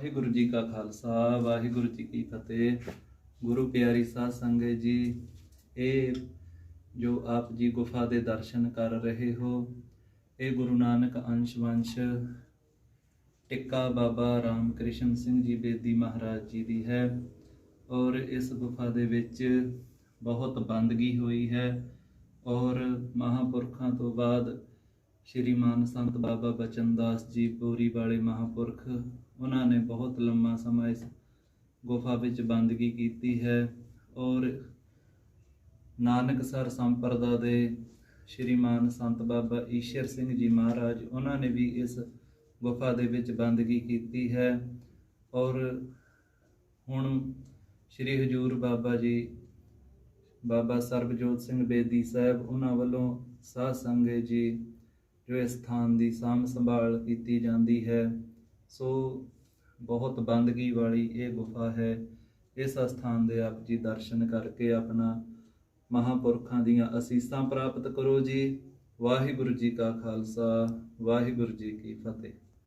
ਵਾਹਿਗੁਰੂ ਜੀ ਕਾ ਖਾਲਸਾ, ਵਾਹਿਗੁਰੂ ਜੀ ਕੀ ਫਤਿਹ। ਗੁਰੂ ਪਿਆਰੀ ਸਾਧ ਸੰਗਤ ਜੀ, ਇਹ ਜੋ ਆਪ ਜੀ ਗੁਫਾ ਦੇ ਦਰਸ਼ਨ ਕਰ ਰਹੇ ਹੋ, ਇਹ ਗੁਰੂ ਨਾਨਕ ਅੰਸ਼ ਵੰਸ਼ ਟਿੱਕਾ ਬਾਬਾ ਰਾਮਕ੍ਰਿਸ਼ਨ ਸਿੰਘ ਜੀ ਬੇਦੀ ਮਹਾਰਾਜ ਜੀ ਦੀ ਹੈ ਔਰ ਇਸ ਗੁਫਾ ਦੇ ਵਿੱਚ ਬਹੁਤ ਬੰਦਗੀ ਹੋਈ ਹੈ ਔਰ ਮਹਾਪੁਰਖਾਂ ਤੋਂ ਬਾਅਦ ਸ਼੍ਰੀਮਾਨ ਸੰਤ ਬਾਬਾ ਬਚਨਦਾਸ ਜੀ ਪੂਰੀ ਵਾਲੇ ਮਹਾਪੁਰਖ, ਉਹਨਾਂ ਨੇ ਬਹੁਤ ਲੰਮਾ ਸਮਾਂ ਇਸ ਗੁਫਾ ਵਿੱਚ ਬੰਦਗੀ ਕੀਤੀ ਹੈ ਔਰ ਨਾਨਕ ਸਰ ਸੰਪਰਦਾ ਦੇ ਸ਼੍ਰੀਮਾਨ ਸੰਤ ਬਾਬਾ ਈਸ਼ਰ ਸਿੰਘ ਜੀ ਮਹਾਰਾਜ, ਉਹਨਾਂ ਨੇ ਵੀ ਇਸ ਗੁਫਾ ਦੇ ਵਿੱਚ ਬੰਦਗੀ ਕੀਤੀ ਹੈ ਔਰ ਹੁਣ ਸ਼੍ਰੀ ਹਜੂਰ ਬਾਬਾ ਜੀ, ਬਾਬਾ ਸਰਬਜੋਤ ਸਿੰਘ ਬੇਦੀ ਸਾਹਿਬ, ਉਹਨਾਂ ਵੱਲੋਂ ਸਾਧ ਸੰਗਤ ਜੀ ਜੋ ਇਸ ਸਥਾਨ ਦੀ ਸਾਂਭ ਸੰਭਾਲ ਕੀਤੀ ਜਾਂਦੀ ਹੈ, ਸੋ ਬਹੁਤ ਬੰਦਗੀ ਵਾਲੀ ਇਹ ਗੁਫਾ ਹੈ। ਇਸ ਸਥਾਨ ਦੇ ਆਪ ਜੀ ਦਰਸ਼ਨ ਕਰਕੇ ਆਪਣਾ ਮਹਾਪੁਰਖਾਂ ਦੀਆਂ ਅਸੀਸਾਂ ਪ੍ਰਾਪਤ ਕਰੋ ਜੀ। ਵਾਹਿਗੁਰੂ ਜੀ ਕਾ ਖਾਲਸਾ, ਵਾਹਿਗੁਰੂ ਜੀ ਕੀ ਫਤਿਹ।